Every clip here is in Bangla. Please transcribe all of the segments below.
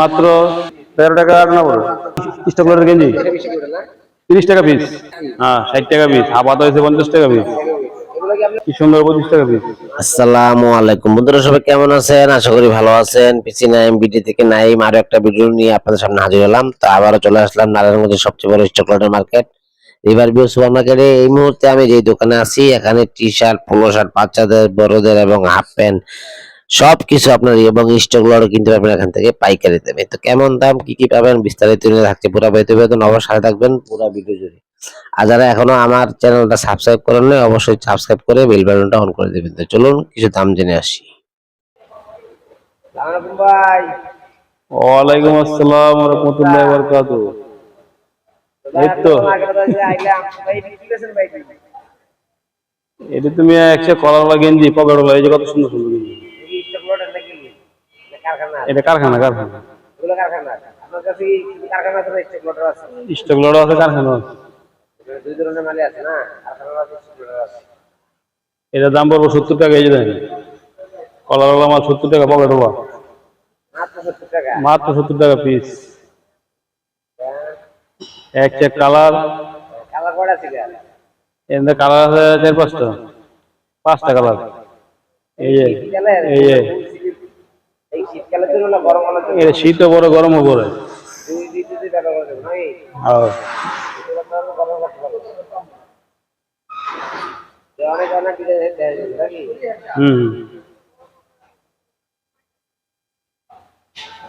মাত্র তেরো টাকা না বলো। স্টক গেঞ্জি তিরিশ টাকা পিস হ্যাঁ ষাট টাকা পিস আপাতত হয়েছে পঞ্চাশ টাকা পিস কি সুন্দর পঁচিশ টাকা পিস আসসালামু আলাইকুম। বন্ধুরা সবাই কেমন আছেন? আশা করি ভালো আছেন। পিসি নাইম থেকে নাইম আরও একটা ভিডিও নিয়ে আপনাদের সামনে হাজির হলাম। তো আবারও চলে আসলাম নারায়ণগঞ্জের সবচেয়ে বড় চকলেটের মার্কেট রিভার ভিউ সুপার মার্কেটে এই মুহূর্তে আমি যে দোকানে আছি এখানে টি শার্ট পোলো শার্ট বাচ্চাদের বড়দের এবং হাফ প্যান্ট সব কিছু আপনার এবং স্টকগুলো কিনতে পারবেন এখান থেকে পাইকারি দেবে তো কেমন দাম কি কি পাবেন বিস্তারিত নিয়ে থাকছে পুরো প্রতিবেদন অবশ্যই সাথে থাকবেন পুরো ভিডিও জুড়ে। আর যারা এখনও আমার চ্যানেলটা সাবস্ক্রাইব করেন নাই অবশ্যই সাবস্ক্রাইব করে বেল বাটনটা অন করে দেবেন। তো চলুন কিছু দাম জেনে আসি। ভাই। ওয়ালাইকুম আসসালাম রহমতুল্লাহ বরকাত। এই তো। এটা তুমি একশো কলার গেঞ্জি পকেটওয়ালা এই যে কত সুন্দর সুন্দর এটা কারখানা কারখানা। স্টক আছে কারখানা আছে। দাম পড়ব সত্তর টাকা এই যে দেখেন। কলারওয়ালা মাল সত্তর টাকা মাত্র সত্তর টাকা। পিস এক চেক কালার কালার আছে চার পাঁচটা। পাঁচটা কালার এই যে এই যে শীতকালের জন্য না গরমকালের জন্য এটা শীতও পরে গরমও হুম।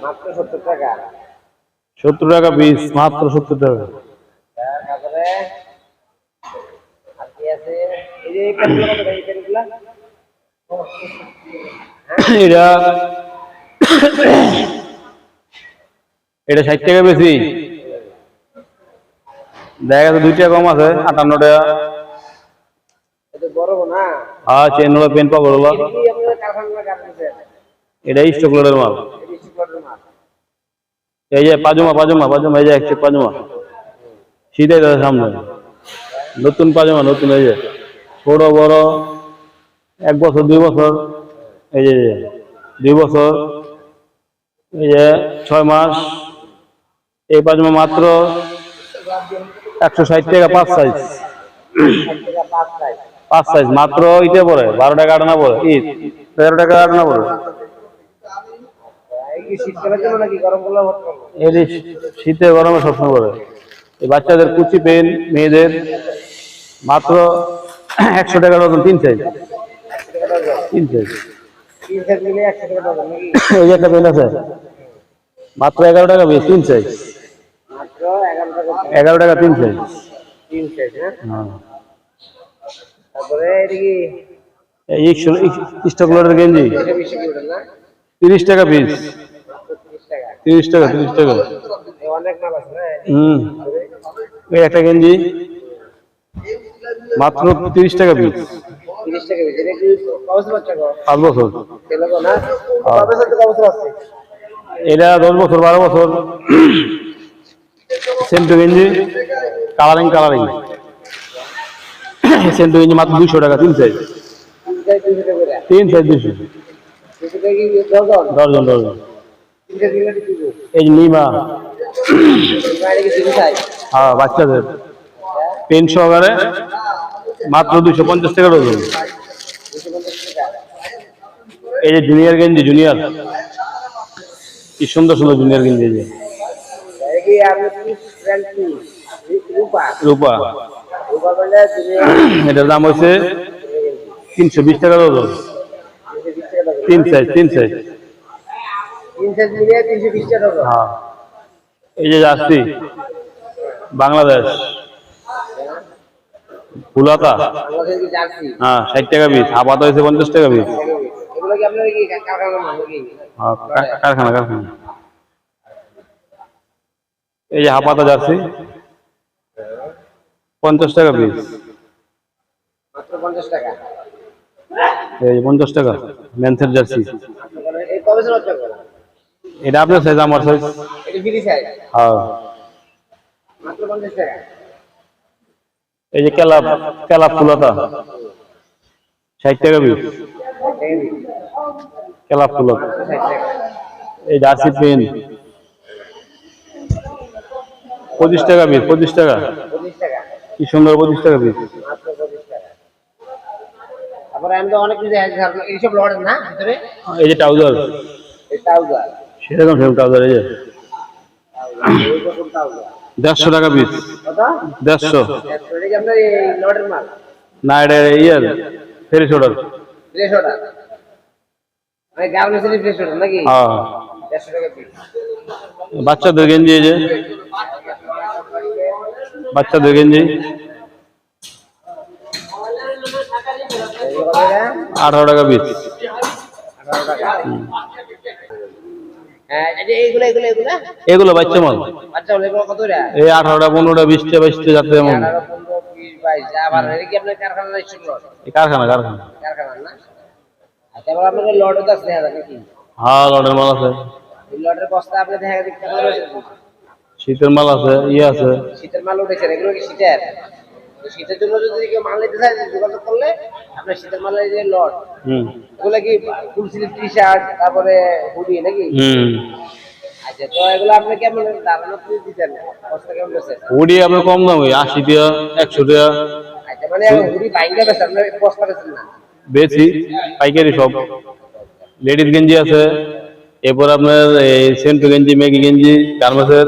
মাত্র সত্তর টাকা। পিস মাত্র সত্তর টাকা। এটা এটা ষাট টাকা বেশি। দেখা যাচ্ছে দুই টাকা কম আছে, আটান্ন টাকা। চেন হলো পেন এটা এই যে একশো সামনে। নতুন পাজামা, নতুন, এই যে। ছোট, বড়, এক বছর, দুই বছর। এই যে, দুই বছর। এই যে ছয় মাস এই পাজামা মাত্র একশো ষাট টাকা পাঁচ সাইজ পাঁচ সাইজ মাত্র ইটে পড়ে বারো টাকা আটানা পড়ে ঈদ তেরো টাকা আটানা পড়ে। শীতে গরমে সবসময় পড়ে। এই বাচ্চাদের কুচি পেন মেয়েদের মাত্র একশো টাকা ডজন তিন সাইজ তিন সাইজ যে একটা পেন আছে। মাত্র এগারো টাকা বেশ তিন সাইজ এগারো টাকা তিন সাইজ সাইজ হ্যাঁ? হ্যাঁ। স্টক লোডের গেঞ্জি। তিরিশ টাকা পিস তিরিশ টাকা। তিরিশ টাকা হুম। একটা গেঞ্জি। মাত্র তিরিশ টাকা পিস তিরিশ টাকা বেশি এটা কি কবস বাচ্চা গো? পাঁচ বছর। তেলগো না? কবে সাথে কবস আছে এটা দশ বছর বারো বছর। সেন্টু গেঞ্জি কালারিং কালারিং। সেন্টু গেঞ্জি মাত্র দুশো টাকা তিন সাইজ তিন সাইজ দুশো দরকার দশজন? দশজন এই নিমা। হ্যাঁ বাচ্চাদের। পেন সহকারে মাত্র দুশো পঞ্চাশ টাকা ডজন টাকা এই যে জুনিয়র গেঞ্জি জুনিয়র। কি সুন্দর সুন্দর জুনিয়র গেঞ্জি যে। রূপা। এটার দাম হচ্ছে তিনশো বিশ টাকা ডজন তিন সাইজ তিন সাইজ হ্যাঁ। এই যে যাচ্ছি বাংলাদেশ। ফুলাতা জার্সি হ্যাঁ ষাট টাকা পিস। আপাতত হয়েছে পঞ্চাশ টাকা পিস। কারখানা হ্যাঁ, কারখানা কারখানা। এই যে হাপাতা যাচ্ছি পঞ্চাশ টাকা পিস। এই পঞ্চাশ টাকা ম্যান্সের জার্সি। এটা আপনার সাইজ আমার সাইজ হ্যাঁ। এই যে কেলাপ কেলাপ ফুলাতা। ষাট টাকা পিস ফুলাতা। এই জার্সি পেন পঁচিশ টাকা পিস পঁচিশ টাকা। কি সুন্দর পঁচিশ টাকা পিস ভিতরে? এই যে ট্রাউজার। সেরকম সেরকম ট্রাউজার এই যে। দেড়শো টাকা পিস দেড়শো। না এটা ইয়ার ফেরিস অর্ডার ফ্রেশ অর্ডার মানে ফ্রেশ অর্ডার নাকি? হ্যাঁ। টাকা পিস বাচ্চাদের গেঞ্জি এই যে। বাচ্চাদের গেঞ্জি? আঠারো টাকা পিস হ্যাঁ এগুলো বাচ্চা মাল। এই আঠারোটা পনেরোটা বিশটা বাইশটা যাতে এমন আঠারো পনেরো বিশ বাইশ আবার এটা কি আপনার কারখানার স্টক লট এই কারখানা কারখানা। না? আচ্ছা এবার আপনাকে লটও তো আছে নাকি হ্যাঁ লটের মাল আছে। এই লটের বস্তা আপনি দেখা দেখতে পারেন শীতের মাল আছে ইয়ে আছে। শীতের মাল উঠেছে এগুলো কি শীতের? শীতের জন্য যদি কেউ মাল নিতে চায় যোগাযোগ করলে আপনার শীতের মালের যে লট হুম। এগুলো কি ফুল স্লিভ টি শার্ট তারপরে হুডি নাকি? হুম। আচ্ছা তো এগুলো আপনি কেমন ধারণা করে দিতেন? বস্তা কেমন বেছে হুডি আপনার কম দাম ওই আশি টাকা একশো টাকা। আচ্ছা মানে হুডি বাইঙ্গা না? পাইকারি সব। লেডিস গেঞ্জি আছে এরপর আপনার এই সেন্টু গেঞ্জি মেগি গেঞ্জি গার্মেন্টসের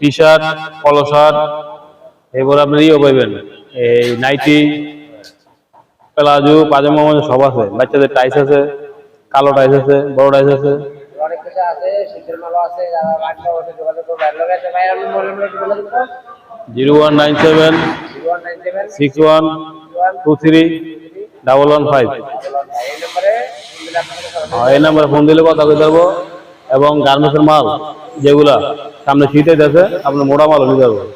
টি শার্ট পলো শার্ট এরপর আপনার ইয়ে পাইবেন এই নাইটি প্লাজো পাজামা সব আছে। বাচ্চাদের টাইস আছে কালো টাইস আছে বড় টাইস আছে। আছে, শীতের মালও আছে যোগাযোগ zero one nine seven six one two three double one five. এই নম্বরে ফোন দিলে আপনাকে সরাসরি এই নাম্বারে ফোন দিলে কথা কই পারব। এবং গার্মেন্টসের মাল যেগুলা সামনে শীতে আছে আপনার মোটা মালও নিতে ভাই